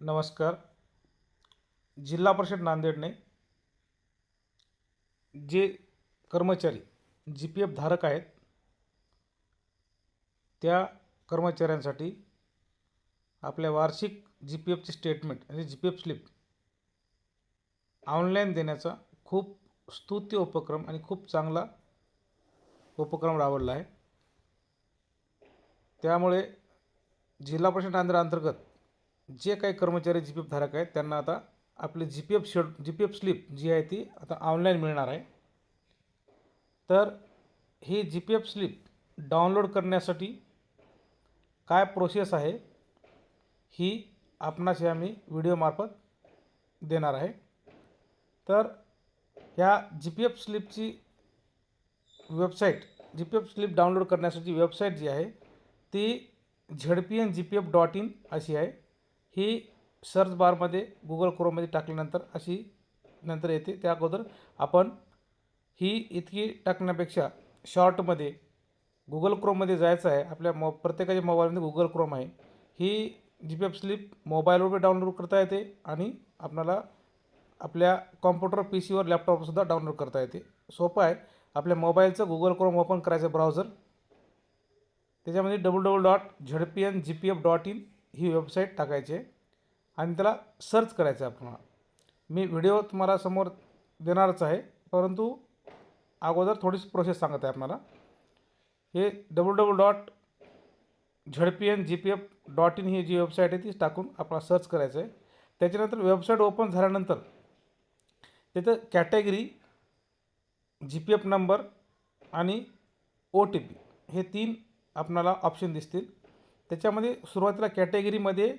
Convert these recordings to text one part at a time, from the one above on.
नमस्कार. जिल्हा परिषद नांदेडने जे कर्मचारी जी पी एफ धारक आहेत त्या कर्मचाऱ्यांसाठी आपल्या वार्षिक जी पी एफची स्टेटमेंट म्हणजे G P F slip online देण्याचा खूप स्तुत्य उपक्रम आणि खूप चांगला उपक्रम राबवला आहे. त्यामुळे जिल्हा परिषद नांदेड अंतर्गत जे काही कर्मचारी जी पी एफ धारक आहेत त्यांना आता आपली जी पी एफ शेड जी पी एफ स्लिप जी आहे ती आता ऑनलाईन मिळणार आहे. तर ही G P F slip download करण्यासाठी काय प्रोसेस आहे ही आपणाशी आम्ही व्हिडिओमार्फत देणार आहे. तर ह्या G P F स्लिपची website G P F slip download करण्यासाठी वेबसाईट जी आहे ती Z P N G P F dot in अशी आहे. ही सर्च बारमध्ये गुगल क्रोममध्ये टाकल्यानंतर अशी नंतर येते. त्या अगोदर आपण ही इतकी टाकण्यापेक्षा शॉर्टमध्ये गुगल क्रोममध्ये जायचं आहे. आपल्या मो प्रत्येकाच्या मोबाईलमध्ये गुगल क्रोम आहे. ही जी पी एफ स्लिप मोबाईलवर डाउनलोड करता येते आणि आपल्याला आपल्या कॉम्प्युटर पी सीवर लॅपटॉपसुद्धा डाउनलोड करता येते. सोपं आहे. आपल्या मोबाईलचं गुगल क्रोम ओपन करायचं ब्राउझर त्याच्यामध्ये double double dot Z P N G P F dot in he website टाकायची आणि त्याला सर्च करायचं आहे आपल्याला. मी व्हिडिओ तुम्हाला समोर देणारच आहे परंतु अगोदर थोडीशी प्रोसेस सांगत आहे आपल्याला. हे double double dot Z P N G P F dot in ही जी वेबसाईट आहे ती टाकून आपल्याला सर्च करायचं आहे. त्याच्यानंतर वेबसाईट ओपन झाल्यानंतर तिथं category G P F number आणि ओ टी पी हे तीन आपणाला ऑप्शन दिसतील. त्याच्यामध्ये सुरुवातीला कॅटेगरीमध्ये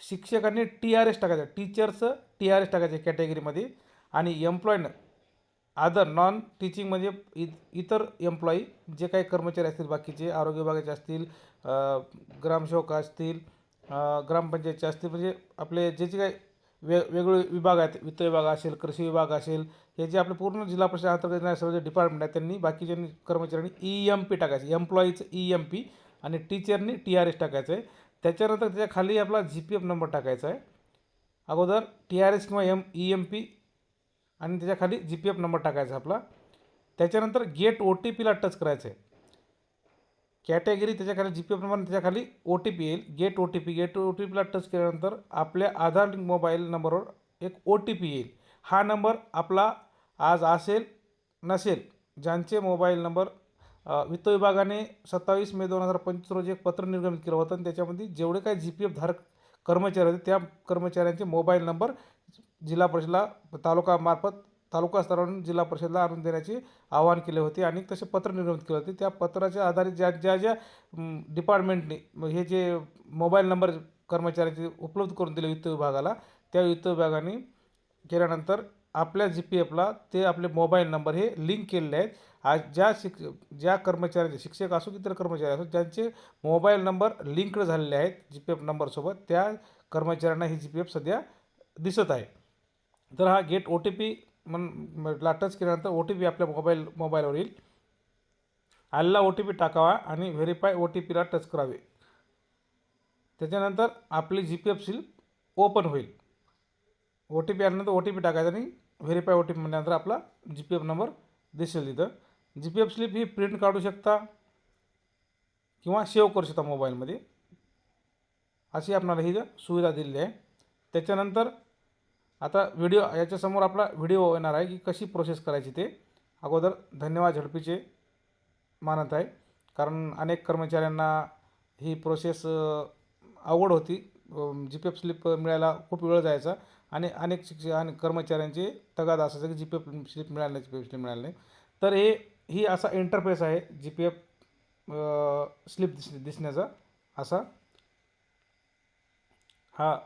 शिक्षकांनी टी आर एस टाकायचं. टीचर्सचं टी आर एस टाकायचं कॅटेगरीमध्ये. आणि एम्प्लॉयनं अदर नॉन टीचिंग म्हणजे इ इतर एम्प्लॉई जे काही कर्मचारी असतील बाकीचे आरोग्य विभागाचे असतील ग्रामसेवक असतील ग्रामपंचायतचे असतील म्हणजे आपले जे जे काही वे वेगवेगळे विभाग आहेत वित्त विभाग असेल कृषी विभाग असेल हे जे आपले पूर्ण जिल्हा परिषद अंतर्गत सर्व जे डिपार्टमेंट आहेत त्यांनी बाकीच्या कर्मचाऱ्यांनी ई एम पी टाकायचं. एम्प्लॉईचं ई एम पी आणि टीचरनी टी आर एस टाकायचं आहे त्याच्यानंतर त्याच्याखाली आपला जी पी एफ नंबर टाकायचा आहे अगोदर टी आर एस किंवा एम ई एम पी आणि त्याच्याखाली जी पी एफ नंबर टाकायचा आपला. त्याच्यानंतर गेट ओ टी पीला टच करायचं आहे कॅटेगरी त्याच्याखाली जी पी एफ नंबर त्याच्याखाली ओ टी पी येईल. Get O T P get O T पीला टच केल्यानंतर आपल्या आधार लिंक मोबाईल नंबरवर एक ओ टी पी येईल. हा नंबर आपला आज असेल नसेल ज्यांचे मोबाईल नंबर वित्त विभागाने सत्तावीस मे दोन हजार पंचवीस रोजी एक पत्र निर्गमित केलं होतं आणि त्याच्यामध्ये जेवढे काही जी पी एफ धारक कर्मचारी होते त्या कर्मचाऱ्यांचे मोबाईल नंबर जिल्हा परिषदला तालुकामार्फत तालुका स्तरावरून जिल्हा परिषदला आणून देण्याचे आवाहन केले होते आणि तसे पत्र निर्गमित केले होते. त्या पत्राच्या आधारे ज्या ज्या ज्या डिपार्टमेंटने हे जे मोबाईल नंबर कर्मचाऱ्यांचे उपलब्ध करून दिले वित्त विभागाला त्या वित्त विभागाने केल्यानंतर आपल्या जी पी एफला ते आपले मोबाईल नंबर हे लिंक केलेले आहेत. आज ज्या शिक ज्या कर्मचाऱ्यांचे शिक्षक असो इतर कर्मचारी असो ज्यांचे मोबाईल नंबर लिंक्ड झालेले आहेत जी पी एफ नंबरसोबत त्या कर्मचाऱ्यांना ही जी पी एफ सध्या दिसत आहे. तर हा गेट ओ टी पी म्हण ला टच केल्यानंतर ओ टी पी आपल्या मोबाईल मोबाईलवर येईल. आलेला ओ टी पी टाकावा आणि व्हेरीफाय ओ टी पीला टच करावे. त्याच्यानंतर आपली G P F slip open होईल. ओ टी पी आल्यानंतर ओ टी पी टाकायचा आणि व्हेरीफाय ओ टी पी म्हणल्यानंतर आपला जी पी एफ नंबर दिसेल तिथं. जी पी एफ स्लिप ही प्रिंट काढू शकता किंवा सेव्ह करू शकता मोबाईलमध्ये अशी आपणाला ही सुविधा दिलेली आहे. त्याच्यानंतर आता व्हिडिओ याच्यासमोर आपला व्हिडिओ येणार आहे की कशी प्रोसेस करायची ते. अगोदर धन्यवाद झडपीचे मानत आहे. कारण अनेक कर्मचाऱ्यांना ही प्रोसेस अवघड होती. जी पी एफ स्लिप मिळायला खूप वेळ जायचा. आणि अनेक शिक्षक आणि कर्मचाऱ्यांचे तगादा असायचं की जी पी एफ स्लिप मिळाली नाही जी पी एफ स्लिप मिळाली नाही. तर हे ही असा इंटरफेस आहे जी पी एफ स्लिप दिस दिसण्याचा असा हा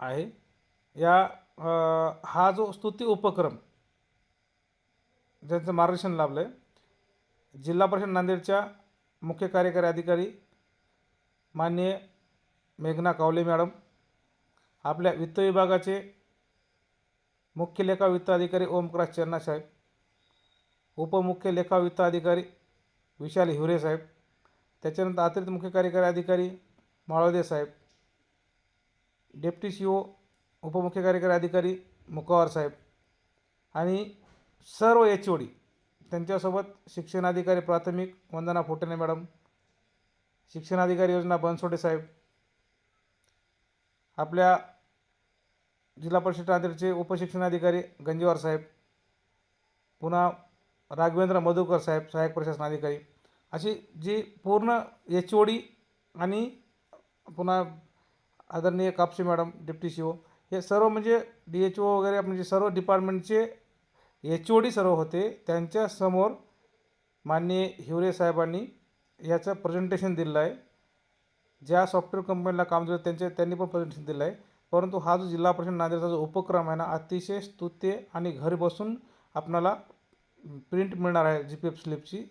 आहे. या हा जो स्तुती उपक्रम ज्यांचं मार्गदर्शन लाभलं आहे जिल्हा परिषद नांदेडच्या मुख्य कार्यकारी अधिकारी माननीय मेघना कावले मॅडम आपल्या वित्त विभागाचे मुख्य लेखा वित्त अधिकारी ओमप्रकाश चन्ना साहेब उपमुख्य लेखा वित्त अधिकारी विशाल हिवरे साहेब त्याच्यानंतर अतिरिक्त मुख्य कार्यकारी अधिकारी माळवदे साहेब डेप्टी सी ओ उपमुख्य कार्यकारी अधिकारी मुकावार साहेब आणि सर्व एच ओ डी त्यांच्यासोबत शिक्षणाधिकारी प्राथमिक वंदना फोटेने मॅडम शिक्षणाधिकारी योजना बनसोडे साहेब आपल्या जिल्हा परिषद नांदेडचे उपशिक्षणाधिकारी गंजीवार साहेब पुन्हा राघवेंद्र मधुकर साहेब सहाय्यक प्रशासनाधिकारी अशी जी पूर्ण एच ओ डी आणि पुन्हा आदरणीय Kapse madam deputy C O हे सर्व म्हणजे डी एच ओ वगैरे म्हणजे सर्व डिपार्टमेंटचे एच ओ डी सर्व होते. त्यांच्यासमोर माननीय हिवरे साहेबांनी याचं प्रेझेंटेशन दिलेलं आहे. ज्या सॉफ्टवेअर कंपनीला काम दिलं त्यांच्या त्यांनी पण प्रेझेंटेशन दिलं आहे. परंतु हा जो जिल्हा परिषद नांदेडचा जो उपक्रम आहे ना अतिशय स्तुत्य आणि घरी बसून आपणाला प्रिंट मिळणार आहे जी पी एफ स्लिपची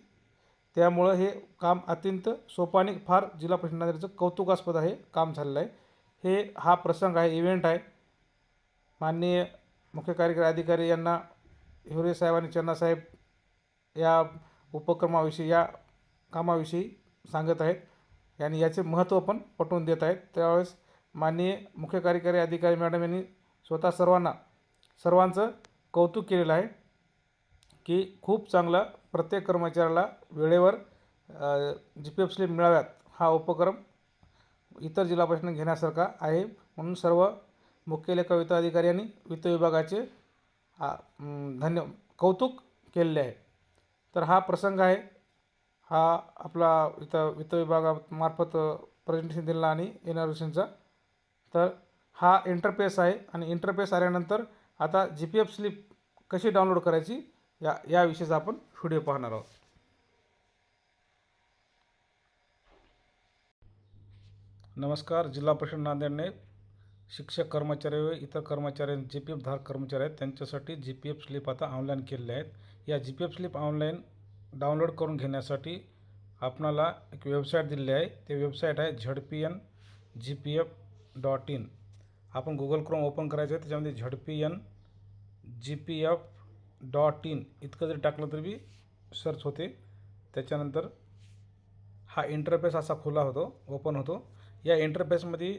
त्यामुळं हे काम अत्यंत सोपाने फार जिल्हा परिषद नांदेडचं कौतुकास्पद आहे काम झालेलं आहे. हे हा प्रसंग आहे इव्हेंट आहे. माननीय मुख्य कार्यकारी अधिकारी यांना हिवरे साहेब आणि चन्नासाहेब या उपक्रमाविषयी या कामाविषयी सांगत आहेत. आणि याचे महत्त्व पण पटवून देत आहेत. त्यावेळेस माननीय मुख्य कार्यकारी अधिकारी मॅडम यांनी स्वतः सर्वांना सर्वांचं कौतुक केलेलं आहे की खूप चांगला प्रत्येक कर्मचाऱ्याला वेळेवर जी पी एफ स्लिप मिळाव्यात हा उपक्रम इतर जिल्हा परिषदेने घेण्यासारखा आहे. म्हणून सर्व मुख्य लेखा वित्त अधिकारी आणि वित्त विभागाचे धन्य कौतुक केलेले आहे. तर हा प्रसंग आहे. हा आपला वित्त वित्त विभागामार्फत प्रेझेंटेशन दिलेला आणि इनॉग्रेशनचा तर हा इंटरफेस आहे आणि इंटरफेस आल्यानंतर आता जी पी एफ स्लिप कशी डाउनलोड करायची या याविषयीचा आपण व्हिडिओ पाहणार आहोत. नमस्कार जिल्हा परिषद नांदेडने शिक्षक कर्मचारी व इतर कर्मचारी जी पी एफ धारक कर्मचारी आहेत त्यांच्यासाठी जी पी एफ स्लिप आता ऑनलाईन केलेल्या आहेत. या G P F slip online download करून घेण्यासाठी आपणाला एक वेबसाईट दिलेली आहे. ते वेबसाईट आहे Z P N G P F dot in. आपण गुगल क्रोम ओपन करायचं आहे त्याच्यामध्ये Z P N G P F dot in इतकं जरी टाकलं तरी बी सर्च होते. त्याच्यानंतर हा इंटरफेस असा खुला होतो ओपन होतो. या इंटरफेसमध्ये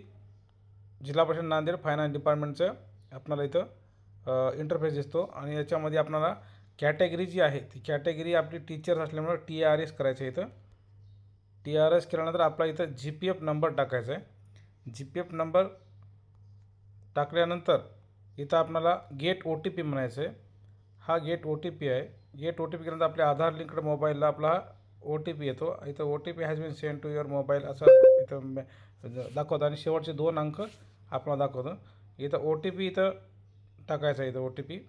जिल्हा परिषद नांदेड फायनान्स डिपार्टमेंटचं आपणाला इथं इंटरफेस दिसतो. आणि याच्यामध्ये आपणाला कॅटेगरी जी आहे ती कॅटेगरी आपली टीचर्स असल्यामुळं टी आर एस करायचं आहे इथं. टी आर एस केल्यानंतर आपला इथं जी पी एफ नंबर टाकायचा आहे. जी पी एफ नंबर टाकल्यानंतर इथं आपल्याला गेट ओ टी पी म्हणायचं आहे. हा गेट ओ टी पी आहे. गेट ओ टी पी केल्यानंतर आपल्या आधार लिंकड मोबाईलला आपला ओ टी पी येतो. इथं O T P has been send to your mobile असं इथं दाखवतं. आणि शेवटचे दोन अंक आपल्याला दाखवतो. इथं ओ टी पी इथं टाकायचं आहे इथं O T P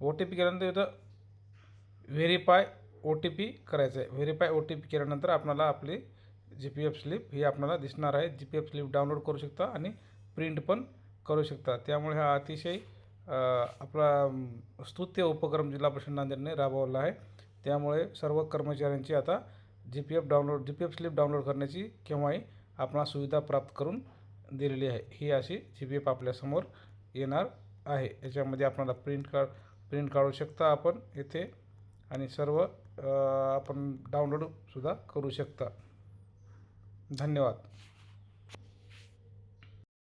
O T P केल्यानंतर इथं व्हेरीफाय ओ टी पी करायचं आहे व्हेरीफाय ओ टी पी केल्यानंतर आपल्याला आपली जी पी एफ स्लिप ही आपल्याला दिसणार आहे. G P F slip download करू शकता आणि प्रिंट पण करू शकता. त्यामुळे हा अतिशय आपला स्तुत्य उपक्रम जिल्हा परिषद नांदेडने राबवला आहे. त्यामुळे सर्व कर्मचाऱ्यांची आता G P F download G P F slip download करण्याची केव्हाही आपणाला सुविधा प्राप्त करून दिलेली आहे. ही अशी जी पी एफ आपल्यासमोर येणार आहे. याच्यामध्ये आपल्याला प्रिंट का प्रिंट काढू शकता आपण. येथे आणि सर्व आपण डाउनलोडसुद्धा करू शकता. धन्यवाद.